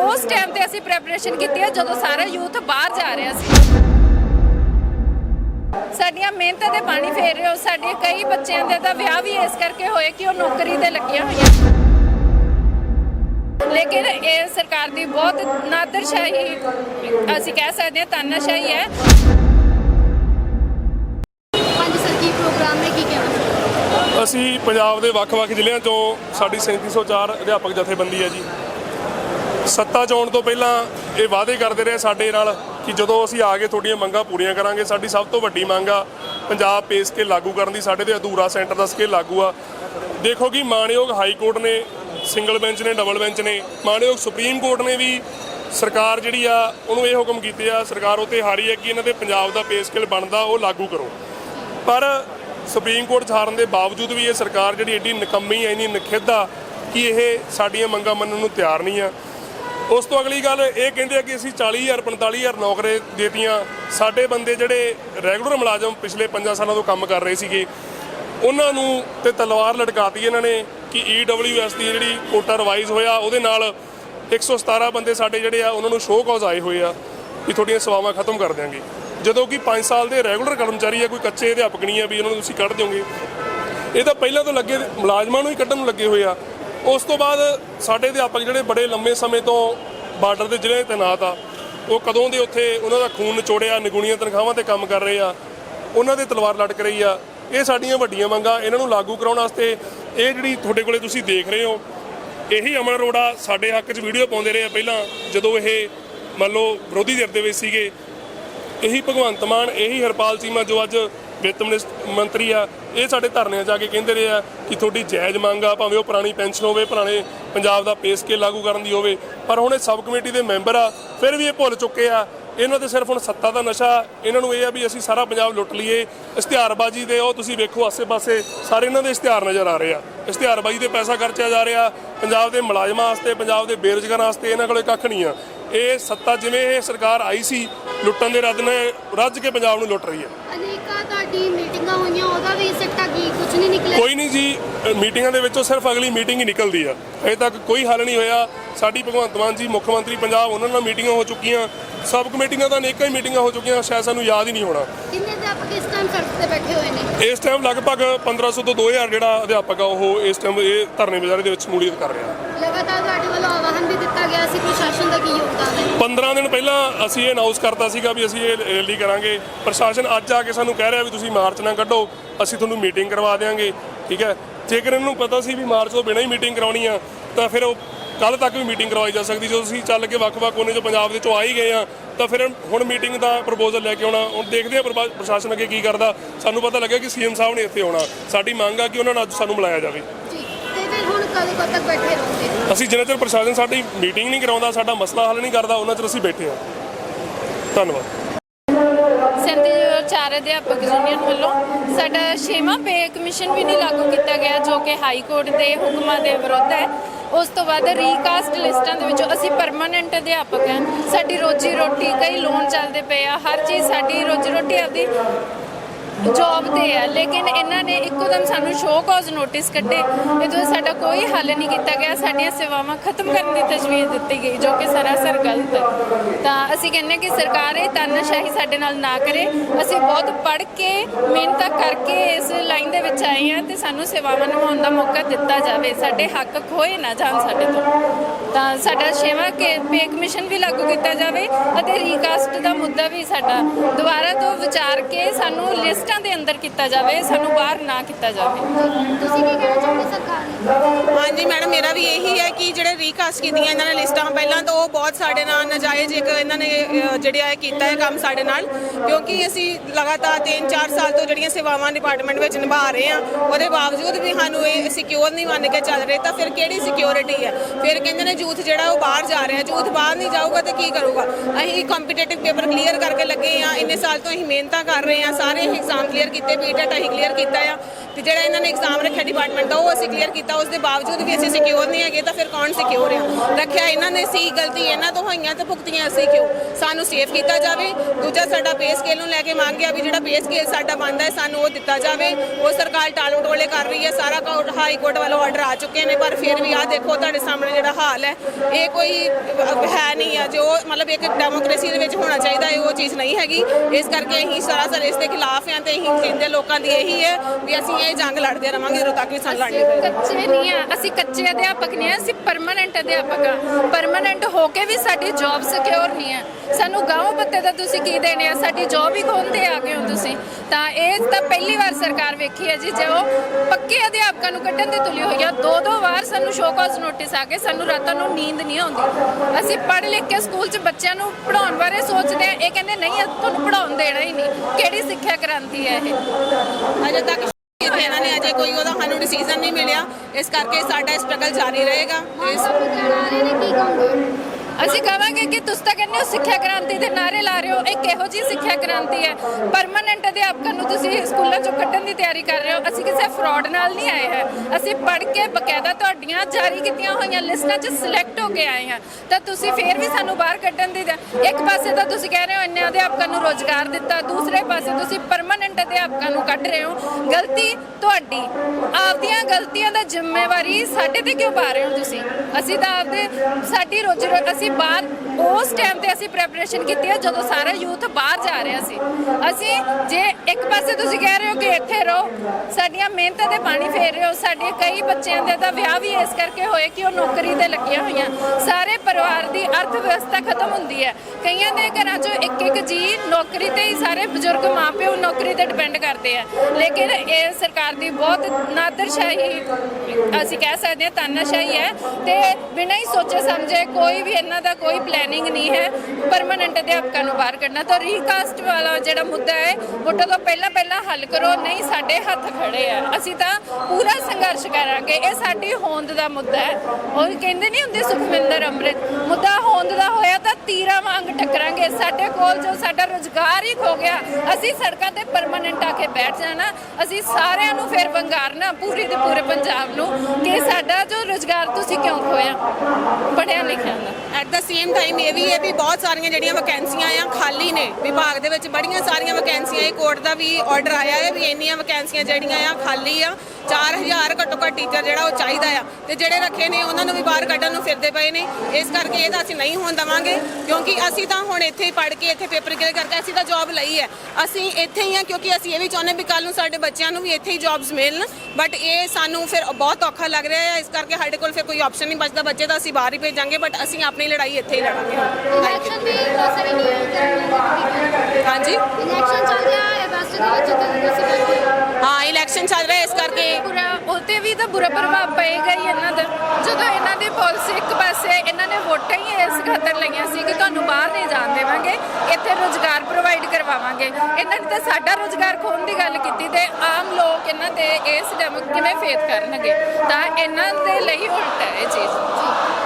ਉਸ ਟਾਈਮ ਤੇ ਅਸੀਂ ਪ੍ਰੈਪਰੇਸ਼ਨ ਕੀਤੀ ਹੈ ਜਦੋਂ ਸਾਰਾ ਯੂਥ ਬਾਹਰ ਜਾ ਰਿਹਾ ਸੀ। ਸਾਡੀਆਂ ਮਿਹਨਤਾਂ ਤੇ ਪਾਣੀ ਫੇਰ ਰਹੇ ਹੋ ਸਾਡੇ ਕਈ ਬੱਚਿਆਂ ਦੇ ਤਾਂ ਵਿਆਹ ਵੀ ਇਸ ਕਰਕੇ ਹੋਏ ਕਿ ਉਹ ਨੌਕਰੀ ਤੇ ਲੱਗੀਆਂ ਹੋਈਆਂ। ਲੇਕਿਨ ਇਹ ਸਰਕਾਰ ਦੀ ਬਹੁਤ ਨਾਦਰਸ਼ਾਹੀ ਅਸੀਂ ਕਹਿ ਸਕਦੇ ਹਾਂ ਤਾਨਾਸ਼ਾਹੀ ਹੈ। ਸਰ ਕੀ ਪ੍ਰੋਗਰਾਮ ਕੀ ਅਸੀਂ ਪੰਜਾਬ ਦੇ ਵੱਖ-ਵੱਖ ਜ਼ਿਲ੍ਹਿਆਂ ਤੋਂ ਸਾਡੀ 3704 ਅਧਿਆਪਕ ਜਥੇਬੰਦੀ ਹੈ ਜੀ। ਸੱਤਾ 'ਚ ਆਉਣ ਤੋਂ ਪਹਿਲਾਂ ਇਹ ਵਾਅਦੇ ਕਰਦੇ ਰਹੇ ਸਾਡੇ ਨਾਲ ਕਿ ਜਦੋਂ ਅਸੀਂ ਆ ਕੇ ਤੁਹਾਡੀਆਂ ਮੰਗਾਂ ਪੂਰੀਆਂ ਕਰਾਂਗੇ, ਸਾਡੀ ਸਭ ਤੋਂ ਵੱਡੀ ਮੰਗ ਆ ਪੰਜਾਬ ਪੇ ਸਕੇਲ ਲਾਗੂ ਕਰਨ ਦੀ, ਸਾਡੇ ਤੇ ਅਧੂਰਾ ਸੈਂਟਰ ਦਾ ਸਕੇਲ ਲਾਗੂ ਆ। ਦੇਖੋ ਕਿ ਮਾਣਯੋਗ ਹਾਈ ਕੋਰਟ ਨੇ ਸਿੰਗਲ ਬੈਂਚ ਨੇ ਡਬਲ ਬੈਂਚ ਨੇ, ਮਾਣਯੋਗ ਸੁਪਰੀਮ ਕੋਰਟ ਨੇ ਵੀ ਸਰਕਾਰ ਜਿਹੜੀ ਆ, ਉਹਨੂੰ ਇਹ ਹੁਕਮ ਕੀਤੇ ਆ, ਸਰਕਾਰ ਉਤੇ ਹਾਰੀ ਹੈ ਕਿ ਇਹਨਾਂ ਦੇ ਪੰਜਾਬ ਦਾ ਪੇ ਸਕੇਲ ਬਣਦਾ, ਉਹ ਲਾਗੂ ਕਰੋ। ਪਰ ਸੁਪਰੀਮ ਕੋਰਟ 'ਚ ਹਾਰਨ ਦੇ ਬਾਵਜੂਦ ਵੀ ਇਹ ਸਰਕਾਰ ਜਿਹੜੀ ਏਡੀ ਨਿਕੰਮੀ ਹੈ, ਇੰਨੀ ਆ ਕਿ ਇਹ ਸਾਡੀਆਂ ਮੰਗਾਂ ਮੰਨਣ ਨੂੰ ਤਿਆਰ ਨਹੀਂ ਆ। ਉਸ ਤੋਂ ਅਗਲੀ ਗੱਲ ਇਹ ਕਹਿੰਦੇ ਆ ਕਿ ਅਸੀਂ 40000 45000 ਨੌਕਰੇ ਦੇਤੀਆਂ। ਸਾਡੇ ਬੰਦੇ ਜਿਹੜੇ ਰੈਗੂਲਰ ਮੁਲਾਜ਼ਮ ਪਿਛਲੇ 5 ਸਾਲਾਂ ਤੋਂ ਕੰਮ ਕਰ ਰਹੇ ਸੀਗੇ, ਉਹਨਾਂ ਨੂੰ ਤੇ ਤਲਵਾਰ ਲਟਕਾਤੀ ਇਹਨਾਂ ਨੇ ਕਿ EWS ਦੀ ਜਿਹੜੀ ਕੋਟਾ ਰਿਵਾਈਜ਼ ਹੋਇਆ, ਉਹਦੇ ਨਾਲ 117 ਬੰਦੇ ਸਾਡੇ ਜਿਹੜੇ ਆ, ਉਹਨਾਂ ਨੂੰ ਸ਼ੋਅ ਕਾਜ਼ ਆਏ ਹੋਏ ਆ ਕਿ ਤੁਹਾਡੀਆਂ ਸੇਵਾਵਾਂ ਖਤਮ ਕਰ ਦਿਆਂਗੇ। ਜਦੋਂ ਕਿ 5 ਸਾਲ ਦੇ ਰੈਗੂਲਰ ਕਰਮਚਾਰੀ ਆ, ਕੋਈ ਕੱਚੇ ਅਧਿਆਪਕ ਨਹੀਂ ਆ ਵੀ ਉਹਨਾਂ ਨੂੰ ਤੁਸੀਂ ਕੱਢ ਦਿਓਗੇ। ਇਹ ਤਾਂ ਪਹਿਲਾਂ ਤੋਂ ਲੱਗੇ ਮੁਲਾਜ਼ਮਾਂ ਨੂੰ ਹੀ ਕੱਢਣ ਨੂੰ ਲੱਗੇ ਹੋਏ ਆ। ਉਸ ਤੋਂ ਬਾਅਦ ਸਾਡੇ ਅਧਿਆਪਕ ਜਿਹੜੇ ਬੜੇ ਲੰਮੇ ਸਮੇਂ ਤੋਂ ਬਾਰਡਰ ਦੇ ਜ਼ਿਲ੍ਹੇ ਤੈਨਾਤ ਆ, ਉਹ ਕਦੋਂ ਦੇ ਉੱਥੇ ਉਹਨਾਂ ਦਾ ਖੂਨ ਨਿਚੋੜਿਆ, ਨਿਗੁਣੀਆਂ ਤਨਖਾਹਾਂ ਤੇ ਕੰਮ ਕਰ ਰਹੇ ਆ, ਉਹਨਾਂ ਦੇ ਤਲਵਾਰ ਲਟਕ ਰਹੀ ਆ, ਇਹ ਸਾਡੀਆਂ ਵੱਡੀਆਂ ਮੰਗਾਂ, ਇਹਨਾਂ ਨੂੰ ਲਾਗੂ ਕਰਾਉਣ ਵਾਸਤੇ ਇਹ ਜਿਹੜੀ ਤੁਹਾਡੇ ਕੋਲੇ ਤੁਸੀਂ ਦੇਖ ਰਹੇ ਹੋ, ਇਹੀ ਅਮਨ ਅਰੋੜਾ ਸਾਡੇ ਹੱਕ 'ਚ ਵੀਡੀਓ ਪਾਉਂਦੇ ਰਹੇ ਆ ਪਹਿਲਾਂ, ਜਦੋਂ ਇਹ ਮੰਨ ਲਓ ਵਿਰੋਧੀ ਧਿਰ ਦੇ ਵਿੱਚ ਸੀਗੇ, ਇਹੀ ਭਗਵੰਤ ਮਾਨ, ਇਹੀ ਹਰਪਾਲ ਚੀਮਾ ਜੋ ਅੱਜ ਵਿੱਤ ਮਿਨਿਸ- ਮੰਤਰੀ ਆ, ਇਹ ਸਾਡੇ ਧਰਨਿਆਂ 'ਚ ਜਾ ਕੇ ਕਹਿੰਦੇ ਰਹੇ ਆ ਕਿ ਤੁਹਾਡੀ ਜਾਇਜ਼ ਮੰਗ ਆ, ਭਾਵੇਂ ਉਹ ਪੁਰਾਣੀ ਪੈਨਸ਼ਨ ਹੋਵੇ, ਪੁਰਾਣੇ ਪੰਜਾਬ ਦਾ ਪੇ ਸਕੇਲ ਲਾਗੂ ਕਰਨ ਦੀ ਹੋਵੇ, ਪਰ ਹੁਣ ਇਹ ਸਬ ਕਮੇਟੀ ਦੇ ਮੈਂਬਰ ਆ, ਫਿਰ ਵੀ ਇਹ ਭੁੱਲ ਚੁੱਕੇ ਆ। ਇਹਨਾਂ ਤੇ ਸਿਰਫ ਹੁਣ ਸੱਤਾ ਦਾ ਨਸ਼ਾ, ਇਹਨਾਂ ਨੂੰ ਇਹ ਆ ਵੀ ਅਸੀਂ ਸਾਰਾ ਪੰਜਾਬ ਲੁੱਟ ਲਈਏ, ਇਸ਼ਤਿਹਾਰਬਾਜ਼ੀ ਦੇ, ਉਹ ਤੁਸੀਂ ਵੇਖੋ ਆਸੇ-ਪਾਸੇ, ਸਾਰੇ ਇਹਨਾਂ ਦੇ ਇਸ਼ਤਿਹਾਰ ਨਜ਼ਰ ਆ ਰਹੇ ਆ। ਇਸ਼ਤਿਹਾਰਬਾਜ਼ੀ ਤੇ ਪੈਸਾ ਖਰਚਿਆ ਜਾ ਰਿਹਾ, ਪੰਜਾਬ ਦੇ ਮੁਲਾਜ਼ਮਾਂ ਵਾਸਤੇ, ਪੰਜਾਬ ਦੇ ਬੇਰੁਜ਼ਗਾਰਾਂ ਵਾਸਤੇ ਇਹਨਾਂ ਕੋਲੇ ਕੱਖ ਨਹੀਂ ਆ। ਇਹ ਸੱਤਾ ਜਿਵੇਂ ਇਹ ਸਰਕਾਰ ਆਈ ਸੀ ਲੁੱਟਣ ਦੇ ਰੱਦ ਨੇ ਰੱਜ ਕੇ ਪੰਜਾਬ ਨੂੰ ਲੁੱਟ ਰਹੀ ਹੈ। ਅਨੇਕਾਂ ਤੁਹਾਡੀ ਮੀਟਿੰਗਾਂ ਹੋਈਆਂ ਉਹਦਾ ਵੀ ਸਿੱਟਾ ਕੀ ਕੁਝ ਨਹੀਂ ਨਿਕਲਿਆ? ਕੋਈ ਨਹੀਂ ਜੀ ਮੀਟਿੰਗਾਂ ਦੇ ਵਿੱਚੋਂ ਸਿਰਫ ਅਗਲੀ ਮੀਟਿੰਗ ਹੀ ਨਿਕਲਦੀ ਆ। ਅਜੇ ਤੱਕ ਕੋਈ ਹੱਲ ਨਹੀਂ ਹੋਇਆ। ਸਾਡੀ ਭਗਵੰਤ ਮਾਨ ਜੀ ਮੁੱਖ ਮੰਤਰੀ ਪੰਜਾਬ ਉਹਨਾਂ ਨਾਲ ਮੀਟਿੰਗਾਂ ਹੋ ਚੁੱਕੀਆਂ। ਸਬ ਕਮੇਟੀਆਂ ਤਾਂ ਅਨੇਕਾਂ ਹੀ ਮੀਟਿੰਗਾਂ ਹੋ ਚੁੱਕੀਆਂ ਸ਼ਾਇਦ ਸਾਨੂੰ ਯਾਦ ਹੀ ਨਹੀਂ ਹੋਣਾ। ਕਿੰਨੇ ਅਧਿਆਪਕ ਇਸ ਟਾਈਮ ਸੜਕ ਤੇ ਬੈਠੇ ਹੋਏ ਨੇ? ਇਸ ਟਾਈਮ ਲਗਭਗ 1500 ਤੋਂ 2000 ਜਿਹੜਾ ਅਧਿਆਪਕ ਆ ਉਹ ਇਸ ਟਾਈਮ ਇਹ ਧਰਨੇ ਬਾਜ਼ਾਰੇ ਦੇ ਵਿੱਚ ਸ਼ਮੂਲੀਅਤ ਕਰ ਰਿਹਾ। ਲਗਾਤਾਰ ਤੁਹਾਡੇ ਵੱਲੋਂ ਆਵਾਹਨ ਵੀ ਦਿੱਤਾ ਗਿਆ ਸੀ ਪ੍ਰਸ਼ਾਸਨ ਦਾ ਕੀ ਯੋਗਦਾਨ ਹੈ? 15 ਦਿਨ ਪਹਿਲਾਂ ਅਸੀਂ ਇਹ ਅਨਾਉਂਸ ਕਰਤਾ ਸੀਗਾ ਵੀ ਅਸੀਂ ਇਹ ਰੈਲੀ ਕਰਾਂਗੇ। ਪ੍ਰਸ਼ਾਸਨ ਅੱਜ ਆ ਕੇ ਸਾਨੂੰ ਕਹਿ ਰਿਹਾ ਵੀ ਤੁਸੀਂ ਮਾਰਚ ਨਾ ਕੱਢੋ, ਅਸੀਂ ਤੁਹਾਨੂੰ ਮੀਟਿੰਗ ਕਰਵਾ ਦੇਵਾਂਗੇ ਠੀਕ ਹੈ? ਜੇਕਰ ਇਹਨਾਂ ਨੂੰ ਪਤਾ ਸੀ ਵੀ ਮਾਰਚ ਤੋਂ ਬਿਨਾਂ ਹੀ ਮੀਟਿੰਗ ਕਰਾਉਣੀ ਆ, ਤਾਂ ਫਿਰ ਉਹ ਕੱਲ ਤੱਕ ਵੀ ਮੀਟਿੰਗ ਕਰਵਾਈ ਜਾ ਸਕਦੀ। ਜਦੋਂ ਅਸੀਂ ਚੱਲ ਕੇ ਵੱਖ-ਵੱਖ ਕੋਨੇ ਚੋਂ ਪੰਜਾਬ ਦੇ ਚੋਂ ਆ ਹੀ ਗਏ ਆ, ਤਾਂ ਫਿਰ ਹੁਣ ਮੀਟਿੰਗ ਦਾ ਪ੍ਰਪੋਜ਼ਲ ਲੈ ਕੇ ਆਉਣਾ, ਹੁਣ ਦੇਖਦੇ ਆ ਪ੍ਰਭਾ- ਪ੍ਰਸ਼ਾਸਨ ਅੱਗੇ ਕੀ ਕਰਦਾ। ਸਾਨੂੰ ਪਤਾ ਲੱਗਿਆ ਕਿ ਸੀਐਮ ਸਾਹਿਬ ਨੇ ਇੱਥੇ ਆਉਣਾ। ਸਾਡੀ ਮੰਗ ਆ ਕਿ ਉਹਨਾਂ ਨਾਲ ਅੱਜ ਸਾਨੂੰ ਬੁਲਾਇਆ ਜਾਵੇ। ਫਿਰ ਹੁਣ ਕਦੋਂ ਕਦ ਤੱਕ ਬੈਠੇ ਰਹੋਗੇ। ਅਸੀਂ ਜਿੰਨਾ ਚਿਰ ਪ੍ਰਸ਼ਾਸਨ ਸਾਡੀ ਮੀਟਿੰਗ ਨਹੀਂ ਕਰਾਉਂਦਾ ਸਾਡਾ ਮਸਲਾ ਹੱਲ ਨਹੀਂ ਕਰਦਾ ਉਹਨਾਂ ਚਿਰ ਅਸੀਂ ਬੈਠੇ ਹਾਂ। ਧੰਨਵਾਦ। ਸੈਂਤੀ ਚਾਰ ਅਧਿਆਪਕ ਯੂਨੀਅਨ ਵੱਲੋਂ ਸਾਡਾ ਛੇਵਾਂ ਪੇ ਕਮਿਸ਼ਨ ਵੀ ਨਹੀਂ ਲਾਗੂ ਕੀਤਾ ਗਿਆ ਜੋ ਕਿ ਹਾਈ ਕੋਰਟ ਦੇ ਹੁਕਮਾਂ ਦੇ ਵਿਰੁੱਧ ਹੈ। ਉਸ ਤੋਂ ਬਾਅਦ ਰੀਕਾਸਟ ਲਿਸਟਾਂ ਦੇ ਵਿੱਚੋਂ ਅਸੀਂ ਪਰਮਾਨੈਂਟ ਅਧਿਆਪਕ ਹਾਂ। ਸਾਡੀ ਰੋਜੀ ਰੋਟੀ ਕਈ ਲੋਨ ਚੱਲਦੇ ਪਏ ਆ। ਹਰ ਚੀਜ਼ ਸਾਡੀ ਰੋਜੀ ਰੋਟੀ ਆਪਦੀ ਜੌਬ ਤੇ ਹੈ ਲੇਕਿਨ ਇਹਨਾਂ ਨੇ ਇੱਕੋ ਇੱਕੋਦਮ ਸਾਨੂੰ ਸ਼ੋਅ ਕਾਜ਼ ਨੋਟਿਸ ਕੱਢੇ ਇਹਦੋਂ ਸਾਡਾ ਕੋਈ ਹੱਲ ਨਹੀਂ ਕੀਤਾ ਗਿਆ, ਸਾਡੀਆਂ ਸੇਵਾਵਾਂ ਖਤਮ ਕਰਨ ਦੀ ਤਜਵੀਜ਼ ਦਿੱਤੀ ਗਈ, ਜੋ ਕਿ ਸਰਾਸਰ ਗਲਤ ਹੈ। ਤਾਂ ਅਸੀਂ ਕਹਿੰਦੇ ਹਾਂ ਕਿ ਸਰਕਾਰ ਇਹ ਤਾਨਾਸ਼ਾਹੀ ਸਾਡੇ ਨਾਲ ਨਾ ਕਰੇ। ਅਸੀਂ ਬਹੁਤ ਪੜ੍ਹ ਕੇ, ਮਿਹਨਤ ਕਰਕੇ ਲਾਈਨ ਦੇ ਵਿੱਚ ਆਏ ਹਾਂ ਤੇ ਸਾਨੂੰ ਸੇਵਾਵਾਂ ਨਿਭਾਉਣ ਦਾ ਮੌਕਾ ਦਿੱਤਾ ਜਾਵੇ। ਸਾਡੇ ਹੱਕ ਖੋਏ ਨਾ ਜਾਣ ਸਾਡੇ ਤੋਂ। ਤਾਂ ਸਾਡਾ ਛੇਵਾਂ ਕੇ ਪੇ ਕਮਿਸ਼ਨ ਵੀ ਲਾਗੂ ਕੀਤਾ ਜਾਵੇ ਅਤੇ ਰੀਕਾਸਟ ਦਾ ਮੁੱਦਾ ਵੀ ਸਾਡਾ ਦੁਬਾਰਾ ਤੋਂ ਵਿਚਾਰ ਕੇ ਸਾਨੂੰ ਲਿਸਟਾਂ ਦੇ ਅੰਦਰ ਕੀਤਾ ਜਾਵੇ ਸਾਨੂੰ ਬਾਹਰ ਨਾ ਕੀਤਾ ਜਾਵੇ। ਤੁਸੀਂ ਕੀ ਕਹਿਣਾ ਚਾਹੁੰਦੇ ਸਰਕਾਰ ਨੂੰ? ਹਾਂਜੀ ਮੈਡਮ ਮੇਰਾ ਵੀ ਇਹੀ ਹੈ ਕਿ ਜਿਹੜੇ ਰੀਕਾਸਟ ਕੀਤੀਆਂ ਇਹਨਾਂ ਨੇ ਲਿਸਟਾਂ ਪਹਿਲਾਂ ਤਾਂ ਉਹ ਬਹੁਤ ਸਾਡੇ ਨਾਲ ਨਜਾਇਜ਼ ਇੱਕ ਇਹਨਾਂ ਨੇ ਅਹ, ਜਿਹੜਾ ਇਹ ਕੀਤਾ ਹੈ ਕੰਮ ਸਾਡੇ ਨਾਲ। ਕਿਉਂਕਿ ਅਸੀਂ ਲਗਾਤਾਰ 3-4 ਸਾਲ ਤੋਂ ਜਿਹੜੀਆਂ ਸੇਵਾਵਾਂ ਡਿਪਾਰਟਮੈਂਟ ਵਿੱਚ ਨਿਭਾ ਰਹੇ ਹਾਂ। ਉਹਦੇ ਬਾਵਜੂਦ ਵੀ ਸਾਨੂੰ ਇਹ ਸਿਕਿਉਰ ਨਹੀਂ ਮੰਨ ਕੇ ਚੱਲ ਰਹੇ, ਤਾਂ ਫਿਰ ਕਿਹੜੀ ਸਿਕਿਉਰਿਟੀ ਹੈ? ਫਿਰ ਕਹਿੰਦੇ ਨੇ ਯੂਥ ਜਿਹੜਾ ਉਹ ਬਾਹਰ ਜਾ ਰਿਹਾ ਯੂਥ ਬਾਹਰ ਨਹੀਂ ਜਾਊਗਾ ਤੇ ਕੀ ਕਰੂਗਾ? ਅਸੀਂ ਕੰਪੀਟੀਟਿਵ ਪੇਪਰ ਕਲੀਅਰ ਕਰਕੇ ਲੱਗੇ ਆ ਇੰਨੇ ਸਾਲ ਤੋਂ ਅਸੀਂ ਮਿਹਨਤਾਂ ਕਰ ਰਹੇ ਆ ਸਾਰੇ ਐਗਜ਼ਾਮ ਕਲੀਅਰ ਕੀਤੇ ਬੀਟੈਟ ਅਸੀਂ ਕਲੀਅਰ ਕੀਤਾ ਆ। ਤੇ ਜਿਹੜਾ ਇਹਨਾਂ ਨੇ ਐਗਜ਼ਾਮ ਰੱਖਿਆ ਡਿਪਾਰਟਮੈਂਟ ਦਾ, ਉਹ ਅਸੀਂ ਕਲੀਅਰ ਕੀਤਾ। ਉਸ ਦੇ ਬਾਵਜੂਦ ਵੀ ਅਸੀਂ ਸਿਕਿਉਰ ਨਹੀਂ ਹੈਗੇ, ਤਾਂ ਫਿਰ ਕੌਣ ਸਿਕਿਉਰ ਆ? ਰੱਖਿਆ ਇਹਨਾਂ ਨੇ ਸੀ ਗਲਤੀ, ਇਹਨਾਂ ਤੋਂ ਹੋਈਆਂ ਤੇ ਭੁਗਤੀਆਂ ਅਸੀਂ ਕਿਉਂ? ਸਾਨੂੰ ਸੇਫ ਕੀਤਾ ਜਾਵੇ। ਦੂਜਾ ਸਾਡਾ ਪੇ ਸਕੇਲ ਨੂੰ ਲੈ ਕੇ ਮੰਗ ਗਿਆ ਵੀ ਜਿਹੜਾ ਪੇ ਸਕੇਲ ਸਾਡਾ ਬਣਦਾ ਹੈ, ਸਾਨੂੰ ਉਹ ਦਿੱਤਾ ਜਾਵੇ। ਉਹ ਸਰਕਾਰ ਟਾਲੋ ਟੋਲੇ ਕਰ ਰਹੀ ਹੈ, ਸਾਰਾ ਕੋਰਟ ਹਾਈ ਕੋਰਟ ਵੱਲੋਂ ਆਰਡਰ ਆ ਚੁੱਕੇ ਨੇ, ਪਰ ਫਿਰ ਵੀ ਆਹ ਦੇਖੋ, ਤੁਹਾਡੇ ਸਾਹਮਣੇ ਜਿਹੜਾ ਹਾਲ ਹੈ, ਇਹ ਕੋਈ ਹੈ ਨਹੀਂ ਆ। ਜੋ ਮਤਲਬ ਇੱਕ ਡੈਮੋਕ੍ਰੇਸੀ ਦੇ ਵਿੱਚ ਹੋਣਾ ਚਾਹੀਦਾ ਹੈ, ਉਹ ਚੀਜ਼ ਨਹੀਂ ਹੈਗੀ। ਇਸ ਕਰਕੇ ਅਸੀਂ ਸਾਰਾ ਸਰਾਸਰ ਇਸ ਦੇ ਖਿਲਾਫ ਹਾਂ ਤੇ ਅਸੀਂ ਕਹਿੰਦੇ ਲੋਕਾਂ ਦੀ ਇਹੀ ਹੈ ਵੀ ਅਸੀਂ ਇਹ ਜੰਗ ਲੜਦੇ ਰਵਾਂਗੇ ਜਦੋਂ ਤੱਕ ਵੀ ਸਾਨੂੰ ਲੜਨੀ ਪਏ ਕੱਚੇ ਨਹੀਂ ਆ ਅਸੀਂ ਕੱਚੇ ਅਧਿਆਪਕ ਨਹੀਂ ਆ ਅਸੀਂ ਪਰਮਨੈਂਟ ਅਧਿਆਪਕ ਆ। ਪਰਮਨੈਂਟ ਹੋ ਕੇ ਵੀ ਸਾਡੀ ਜੌਬ ਸਿਕਿਉਰ ਨਹੀਂ ਹੈ ਸਾਨੂੰ ਗਾਉਂ ਪੱਤੇ ਦਾ ਤੁਸੀਂ ਕੀ ਦੇਣੇ ਆ? ਸਾਡੀ ਜੌਬ ਹੀ ਖੋਹਦੇ ਆ ਗਏ ਹੋ ਤੁਸੀਂ। ਤਾਂ ਇਹ ਤਾਂ ਪਹਿਲੀ ਵਾਰ ਸਰਕਾਰ ਵੇਖੀ ਹੈ ਜੀ ਜੋ ਪੱਕੇ ਅਧਿਆਪਕਾਂ ਨੂੰ ਕੱਢਣ ਦੀ ਤੁਲੀ ਹੋਈ ਆ ਦੋ ਦੋ ਵਾਰ ਸਾਨੂੰ ਸ਼ੋਅ ਕਾਜ਼ ਨੋਟਿਸ ਆ ਗਏ ਸਾਨੂੰ ਰਾਤਾਂ ਨੂੰ ਨੀਂਦ ਨਹੀਂ ਆਉਂਦੀ। ਅਸੀਂ ਪੜ੍ਹ ਲਿਖ ਕੇ ਸਕੂਲ 'ਚ ਬੱਚਿਆਂ ਨੂੰ ਪੜਾਉਣ ਬਾਰੇ ਸੋਚਦੇ ਆ ਇਹ ਕਹਿੰਦੇ ਨਹੀਂ ਤੁਹਾਨੂੰ ਪੜਾਉਣ ਦੇਣਾ ਹੀ ਨਹੀਂ। ਕਿਹੜੀ ਸਿੱਖਿਆ ਕ੍ਰਾਂਤੀ ਹੈ ਇਹ? ਅਜੇ ਤੱਕ ਇੱਥੇ ਇਹਨਾਂ ਨੇ ਅਜੇ ਕੋਈ ਉਹਦਾ ਸਾਨੂੰ ਡਿਸੀਜਨ ਨਹੀਂ ਮਿਲਿਆ। ਇਸ ਕਰਕੇ ਸਾਡਾ ਸਟਰਗਲ ਜਾਰੀ ਰਹੇਗਾ। ਇਸ ਲੁਧਿਆਣਾ ਆ ਰਹੇ ਨੇ ਕੀ ਕਹੋਗੇ? ਅਸੀਂ ਕਹਾਂਗੇ ਕਿ ਤੁਸੀਂ ਤਾਂ ਕਹਿੰਦੇ ਹੋ ਸਿੱਖਿਆ ਕ੍ਰਾਂਤੀ ਦੇ ਨਾਰੇ ਲਾ ਰਹੇ ਹੋ। ਇੱਕ ਇਹੋ ਜੀ ਸਿੱਖਿਆ ਕ੍ਰਾਂਤੀ ਹੈ। ਪਰਮਨੈਂਟ ਅਧਿਆਪਕਾਂ ਨੂੰ ਤੁਸੀਂ ਸਕੂਲਾਂ ਚੋਂ ਕੱਢਣ ਦੀ ਤਿਆਰੀ ਕਰ ਰਹੇ ਹੋ। ਅਸੀਂ ਕਿਸੇ ਫਰਾਡ ਨਾਲ ਨਹੀਂ ਆਏ ਹੈ। ਅਸੀਂ ਪੜ੍ਹ ਕੇ ਬਕਾਇਦਾ ਤੁਹਾਡੀਆਂ ਜਾਰੀ ਕੀਤੀਆਂ ਹੋਈਆਂ ਲਿਸਟਾਂ 'ਚ ਸਿਲੈਕਟ ਹੋ ਕੇ ਆਏ ਹਾਂ। ਤਾਂ ਤੁਸੀਂ ਫੇਰ ਵੀ ਸਾਨੂੰ ਬਾਹਰ ਕੱਢਣ ਦੀ ਇੱਕ ਪਾਸੇ ਤਾਂ ਤੁਸੀਂ ਕਹਿ ਰਹੇ ਹੋ ਇੰਨੇ ਅਧਿਆਪਕਾਂ ਨੂੰ ਰੋਜ਼ਗਾਰ ਦਿੱਤਾ, ਦੂਸਰੇ ਪਾਸੇ ਤੁਸੀਂ ਪਰਮਨੈਂਟ ਅਧਿਆਪਕਾਂ ਨੂੰ ਕੱਢ ਰਹੇ ਹੋ। ਗਲਤੀ ਤੁਹਾਡੀ। ਆਪਦੀਆਂ ਗਲਤੀਆਂ ਦਾ ਜ਼ਿੰਮੇਵਾਰੀ ਸਾਡੇ ਤੇ ਕਿਉਂ ਪਾ ਰਹੇ ਹੋ ਤੁਸੀਂ? ਅਸੀਂ ਤਾਂ ਆਪਦੇ, ਸਾਡੀ ਰੋਜ਼ੀ ਰੋ- ਅਸੀਂ ਬਾਹਰ, ਉਸ ਟਾਈਮ ਤੇ ਅਸੀਂ ਪ੍ਰੈਪਰੇਸ਼ਨ ਕੀਤੀ ਹੈ ਜਦੋਂ ਸਾਰਾ ਯੂਥ ਬਾਹਰ ਜਾ ਰਿਹਾ ਸੀ। ਅਸੀਂ ਜੇ ਇੱਕ ਪਾਸੇ ਤੁਸੀਂ ਕਹਿ ਰਹੇ ਹੋ ਕਿ ਇੱਥੇ ਰਹੋ, ਸਾਡੀਆਂ ਮਿਹਨਤਾਂ ਤੇ ਪਾਣੀ ਫੇਰ ਰਹੇ ਹੋ, ਸਾਡੇ ਕਈ ਬੱਚਿਆਂ ਦੇ ਤਾਂ ਵਿਆਹ ਵੀ ਇਸ ਕਰਕੇ ਹੋਏ ਕਿ ਉਹ ਨੌਕਰੀ ਤੇ ਲੱਗੀਆਂ ਹੋਈਆਂ। ਸਾਰੇ ਪਰਿਵਾਰ ਦੀ ਅਰਥ ਵਿਵਸਥਾ ਖਤਮ ਹੁੰਦੀ ਹੈ। ਕਈਆਂ ਦੇ ਘਰਾਂ 'ਚੋਂ ਇੱਕ ਇੱਕ ਜੀ ਨੌਕਰੀ ਤੇ ਹੀ ਸਾਰੇ ਬਜ਼ੁਰਗ ਮਾਪਿਓ ਨੌਕਰੀ ਤੇ ਡਿਪੈਂਡ ਕਰਦੇ ਆ। ਲੇਕਿਨ ਇਹ ਸਰਕਾਰ ਦੀ ਬਹੁਤ ਨਾਦਰਸ਼ਾਹੀ, ਅਸੀਂ ਕਹਿ ਸਕਦੇ ਹਾਂ ਤਾਨਾਸ਼ਾਹੀ ਹੈ ਤੇ ਬਿਨਾਂ ਹੀ ਸੋਚੇ ਸਮਝੇ ਕੋਈ ਵੀ ਇਹਨਾਂ ਦਾ ਕੋਈ ਪਲੈਨਿੰਗ ਨਹੀਂ ਹੈ ਪਰਮਨੈਂਟ ਅਧਿਆਪਕਾਂ ਨੂੰ ਬਾਹਰ ਕੱਢਣਾ। ਤਾਂ ਰੀਕਾਸਟ ਵਾਲਾ ਜਿਹੜਾ ਮੁੱਦਾ ਹੈ ਵੋਟਾਂ ਤੋਂ ਪਹਿਲਾਂ ਪਹਿਲਾਂ ਹੱਲ ਕਰੋ, ਨਹੀਂ ਸਾਡੇ ਹੱਥ ਖੜੇ ਆ। ਅਸੀਂ ਤਾਂ ਪੂਰਾ ਸੰਘਰਸ਼ ਕਰਾਂਗੇ। ਇਹ ਸਾਡੀ ਹੋਂਦ ਦਾ ਮੁੱਦਾ ਹੈ। ਉਹ ਕਹਿੰਦੇ ਨਹੀਂ ਹੁੰਦੇ ਸੁਖਮਿੰਦਰ ਅੰਮ੍ਰਿਤ, ਮੁੱਦਾ ਹੋਂਦ ਦਾ ਹੋਇਆ ਤਾਂ ਤੀਰਾਂ ਵਾਂਗ ਟੱਕਰਾਂਗੇ। ਸਾਡੇ ਕੋਲ ਜੋ ਸਾਡਾ ਰੁਜ਼ਗਾਰ ਹੀ ਖੋ ਗਿਆ, ਅਸੀਂ ਸੜਕਾਂ ਤੇ ਪਰਮਨੈਂਟ ਆ ਕੇ ਬੈਠ ਜਾਣਾ, ਅਸੀਂ ਸਾਰਿਆਂ ਨੂੰ ਫਿਰ ਵੰਗਾਰਨਾ, ਪੂਰੀ ਦੇ ਪੂਰੇ ਪੰਜਾਬ ਨੂੰ, ਕਿ ਸਾਡਾ ਜੋ ਰੁਜ਼ਗਾਰ ਤੁਸੀਂ ਕਿਉਂ ਖੋਇਆ? ਪੜਿਆ ਲਿਖਿਆ ਦਾ ਐਟ ਦਾ ਸੇਮ ਟਾਈਮ ਇਹ ਵੀ ਹੈ ਵੀ ਬਹੁਤ ਸਾਰੀਆਂ ਜਿਹੜੀਆਂ ਵੈਕੈਂਸੀਆਂ ਆ, ਖਾਲੀ ਨੇ। ਵਿਭਾਗ ਦੇ ਵਿੱਚ ਬੜੀਆਂ ਸਾਰੀਆਂ ਵੈਕੈਂਸੀਆਂ ਇਹ ਕੋਰਟ ਦਾ ਵੀ ਆਰਡਰ ਆਇਆ ਹੈ ਵੀ ਇੰਨੀਆਂ ਵੈਕੈਂਸੀਆਂ ਜਿਹੜੀਆਂ ਆ, ਖਾਲੀ ਆ। 4000 ਘੱਟੋ ਘੱਟ ਟੀਚਰ ਜਿਹੜਾ ਉਹ ਚਾਹੀਦਾ ਆ। ਤੇ ਜਿਹੜੇ ਰੱਖੇ ਨੇ ਉਹਨਾਂ ਨੂੰ ਵੀ ਬਾਹਰ ਕੱਢਣ ਨੂੰ ਫਿਰਦੇ ਪਏ ਨੇ। ਇਸ ਕਰਕੇ ਇਹ ਤਾਂ ਅਸੀਂ ਨਹੀਂ ਹੋਣ ਦਵਾਂਗੇ ਕਿਉਂਕਿ ਅਸੀਂ ਤਾਂ ਹੁਣ ਇੱਥੇ ਹੀ ਪੜ੍ਹ ਕੇ ਇੱਥੇ ਪੇਪਰ ਕਲੀਅਰ ਕਰਕੇ ਅਸੀਂ ਤਾਂ ਜੌਬ ਲਈ ਹੈ। ਅਸੀਂ ਇੱਥੇ ਹੀ ਆ ਕਿਉਂਕਿ ਅਸੀਂ ਇਹ ਵੀ ਚਾਹੁੰਦੇ ਵੀ ਕੱਲ ਨੂੰ ਸਾਡੇ ਬੱਚਿਆਂ ਨੂੰ ਵੀ ਇੱਥੇ ਹੀ ਜੌਬਸ ਮਿਲਣ। ਬਟ ਇਹ ਸਾਨੂੰ ਫਿਰ ਬਹੁਤ ਔਖਾ ਲੱਗ ਰਿਹਾ ਹੈ ਇਸ ਕਰਕੇ ਸਾਡੇ ਕੋਲ ਫਿਰ ਕੋਈ ਆਪਸ਼ਨ ਨਹੀਂ ਬਚਦਾ। ਬੱਚੇ ਤਾਂ ਅਸੀਂ ਬਾਹਰ ਹੀ ਭੇਜਾਂਗੇ ਬਟ ਅਸੀਂ ਆਪਣੀ ਲੜਾਈ ਇੱਥੇ ਹੀ ਲੜਾਂਗੇ। ਇਲੈਕਸ਼ਨ ਵੀ ਵੈਸੇ ਵੀ ਨਹੀਂ ਕਰਨਾ ਹਾਂਜੀ? ਇਲੈਕਸ਼ਨ ਚੱਲ ਰਿਹਾ ਹੈ। ਵੈਸਟ ਦੇ ਵਿੱਚ ਤਾਂ ਅਸੀਂ ਬੈਠੇ ਹਾਂ ਇਲੈਕਸ਼ਨ ਚੱਲ ਰਿਹਾ ਇਸ ਕਰਕੇ। ਬੁਰਾ, ਉਹਤੇ ਵੀ ਤਾਂ ਬੁਰਾ ਪ੍ਰਭਾਵ ਪਏਗਾ ਹੀ ਇਹਨਾਂ ਦਾ। ਜਦੋਂ ਇਹਨਾਂ ਦੀ ਪਾਲਿਸੀ ਇੱਕ ਪਾਸੇ ਇਹਨਾਂ ਨੇ ਵੋਟਾਂ ਹੀ ਇਸ ਖਾਤਰ ਲਈਆਂ ਸੀ ਕਿ ਤੁਹਾਨੂੰ ਬਾਹਰ ਨਹੀਂ ਜਾਣ ਦੇਵਾਂਗੇ, ਇੱਥੇ ਰੋਜ਼ਗਾਰ ਪ੍ਰੋਵਾਈਡ ਕਰਵਾਵਾਂਗੇ। ਇਹਨਾਂ ਨੇ ਤਾਂ ਸਾਡਾ ਰੋਜ਼ਗਾਰ ਖੋਣ ਦੀ ਗੱਲ ਕੀਤੀ ਤੇ ਆਮ ਲੋਕ ਇਹਨਾਂ ਤੇ ਇਸ ਡੈਮੋ ਕਿਵੇਂ ਫੇਥ ਕਰਨਗੇ? ਤਾਂ ਇਹਨਾਂ ਦੇ ਲਈ ਉਲਟ ਹੈ ਇਹ ਚੀਜ਼।